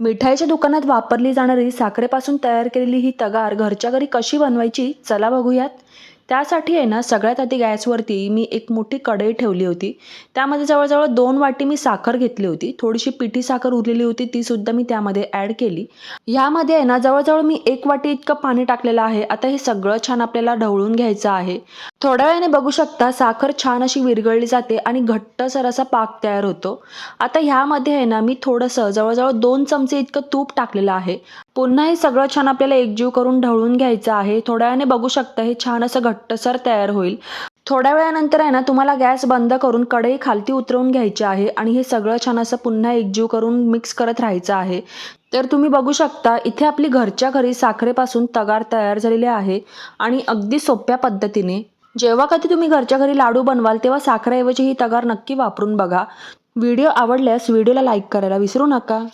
मिठाईच्या दुकानात वापरली जाणारी साखरेपासून तयार केलेली ही तगार घरच्या घरी कशी बनवायची चला बघूयात. त्यासाठी आहे ना सगळ्यात आधी गॅसवरती मी एक मोठी कढई ठेवली होती. त्यामध्ये जवळजवळ दोन वाटी मी साखर घेतली होती. थोडीशी पिठी साखर उरलेली होती ती सुद्धा मी त्यामध्ये ॲड केली. ह्यामध्ये आहे ना जवळजवळ मी एक वाटी इतकं पाणी टाकलेलं आहे. आता हे सगळं छान आपल्याला ढवळून घ्यायचं आहे. थोड्या वेळाने बघू शकता साखर छान अशी विरघळली जाते आणि घट्टसर असा पाक तयार होतो. आता ह्यामध्ये आहे ना मी थोडंसं जवळजवळ दोन चमचे इतकं तूप टाकलेलं आहे. पुन्हा हे सगळं छान आपल्याला एकजीव करून ढवळून घ्यायचं आहे. थोड्या वेळाने बघू शकता हे छान असं घट्ट घट्टसर तयार होईल. थोड्या वेळानंतर आहे ना तुम्हाला गॅस बंद करून कढई खालती उतरवून घ्यायची आहे आणि हे सगळं छान असं पुन्हा एकजीव करून मिक्स करत राहायचं आहे. तर तुम्ही बघू शकता इथे आपली घरच्या घरी साखरेपासून तगार तयार झालेले आहे आणि अगदी सोप्या पद्धतीने. जेव्हा कधी तुम्ही घरच्या घरी लाडू बनवाल तेव्हा साखरेऐवजी ही तगार नक्की वापरून बघा. व्हिडिओ आवडल्यास व्हिडिओला लाईक करायला विसरू नका.